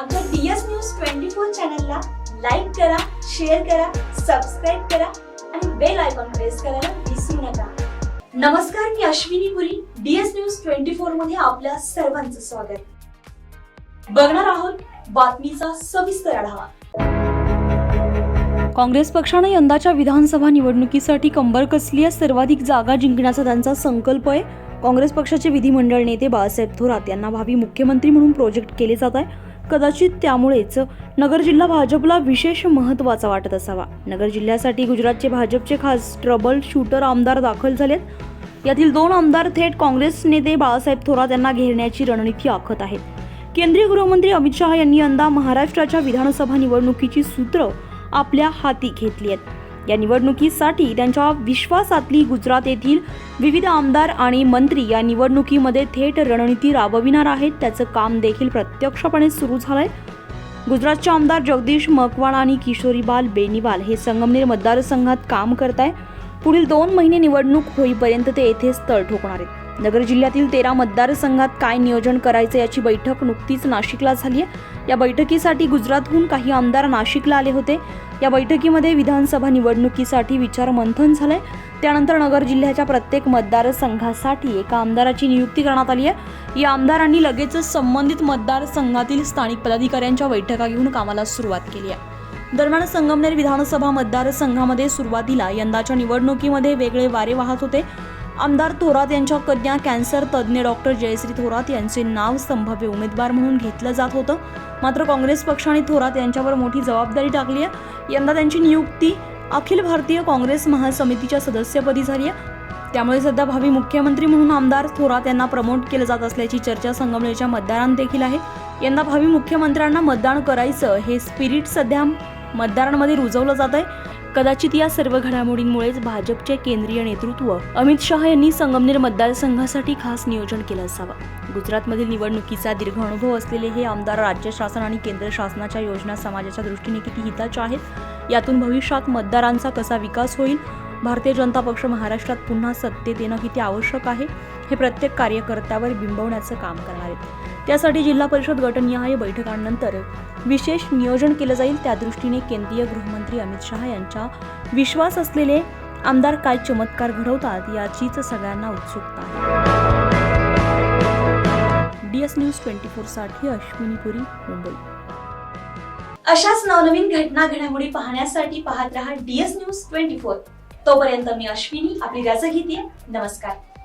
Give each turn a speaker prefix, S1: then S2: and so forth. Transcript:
S1: आमच्या DS news twenty four चॅनलला like करा शेअर करा सबस्क्राईब करा आणि बेल आयकॉन प्रेस करायला विसरू नका. नमस्कार मी Ashwini Puri DS news twenty फोरमध्ये आपल्या सर्वांचं स्वागत. बघणार आहोत बातमीचा सविस्तर आढावा.
S2: काँग्रेस पक्षाने यंदाच्या विधानसभा निवडणुकीसाठी कंबर कसली आहे सर्वाधिक जागा जिंकण्याचा त्यांचा संकल्प आहे. काँग्रेस पक्षाचे विधिमंडळ नेते बाळासाहेब थोरात यांना भावी मुख्यमंत्री म्हणून प्रोजेक्ट केले जात आहे. कदाचित त्यामुळेच नगर जिल्हा भाजपला विशेष महत्त्वाचा वाटत असावा. नगर जिल्ह्यासाठी गुजरातचे भाजपचे खास ट्रबल शूटर आमदार दाखल झालेत. यातील दोन आमदार थेट काँग्रेस नेते बाळासाहेब थोरात यांना घेरण्याची रणनीती आखत आहेत. केंद्रीय गृहमंत्री अमित शहा यांनी यंदा महाराष्ट्राच्या विधानसभा निवडणुकीची सूत्र आपल्या हाती घेतली आहेत. या निवडणुकीसाठी त्यांच्या विश्वासातली गुजरात येथील विविध आमदार आणि मंत्री या निवडणुकीमध्ये थेट रणनीती राबविणार आहेत. त्याचं काम देखील प्रत्यक्षपणे सुरू झालंय. गुजरातचे आमदार जगदीश मकवाण आणि किशोरीबाल बेनीवाल हे संगमनेर मतदारसंघात काम करत आहे पुढील दोन महिने निवडणूक होईपर्यंत ते येथेच तळ ठोकणार आहेत. नगर जिल्ह्यातील तेरा मतदारसंघात काय नियोजन करायचं याची बैठक नुकतीच नाशिकला झाली आहे. या बैठकीसाठी गुजरातहून काही आमदार नाशिकला आले होते. या बैठकीमध्ये विधानसभा निवडणुकीसाठी विचार मंथन झालंय. त्यानंतर नगर जिल्ह्याच्या प्रत्येक मतदारसंघासाठी एका आमदाराची नियुक्ती करण्यात आली आहे. या आमदारांनी लगेचच संबंधित मतदारसंघातील स्थानिक पदाधिकाऱ्यांच्या बैठका घेऊन कामाला सुरुवात केली आहे. दरम्यान संगमनेर विधानसभा मतदारसंघामध्ये सुरुवातीला यंदाच्या निवडणुकीमध्ये वेगळे वारे वाहत होते. आमदार थोरात यांच्या कन्या कॅन्सर तज्ज्ञ डॉक्टर जयश्री थोरात यांचे नाव संभाव्य उमेदवार म्हणून घेतलं जात होतं. मात्र काँग्रेस पक्षाने थोरात यांच्यावर मोठी जबाबदारी टाकली आहे. यंदा त्यांची नियुक्ती अखिल भारतीय काँग्रेस महासमितीच्या सदस्यपदी झाली आहे. त्यामुळे सध्या भावी मुख्यमंत्री म्हणून आमदार थोरात यांना प्रमोट केलं जात असल्याची चर्चा संगमनेरच्या मतदारांत देखील आहे. यंदा भावी मुख्यमंत्र्यांना मतदान करायचं हे स्पिरिट सध्या मतदारांमध्ये रुजवलं जात आहे. कदाचित या सर्व घडामोडींमुळेच भाजपचे केंद्रीय नेतृत्व अमित शहा यांनी संगमनेर मतदारसंघासाठी खास नियोजन केलं असावं. गुजरातमधील निवडणुकीचा दीर्घ अनुभव असलेले हे आमदार राज्य शासन आणि केंद्र शासनाच्या योजना समाजाच्या दृष्टीने किती हिताच्या आहेत? यातून भविष्यात मतदारांचा कसा विकास होईल? भारतीय जनता पक्ष महाराष्ट्रात पुन्हा सत्तेत येणं किती आवश्यक आहे? हे प्रत्येक कार्यकर्त्यावर बिंबवण्याचं काम करणार आहेत. त्यासाठी जिल्हा परिषद गटनिहाय बैठकांनंतर विशेष नियोजन केलं जाईल. त्या दृष्टीने केंद्रीय गृहमंत्री अमित शहा यांच्या विश्वास असलेले आमदार काय चमत्कार घडवतात याचीच सगळ्यांना उत्सुकता आहे. डीएस न्यूज ट्वेंटी फोरसाठी अश्विनी पुरी मुंबई.
S1: अशाच नवनवीन घटना घडामोडी पाहण्यासाठी पाहत रहा डीएस न्यूज ट्वेंटी फोर. तोपर्यंत मी अश्विनी आपली रजा घेते. नमस्कार.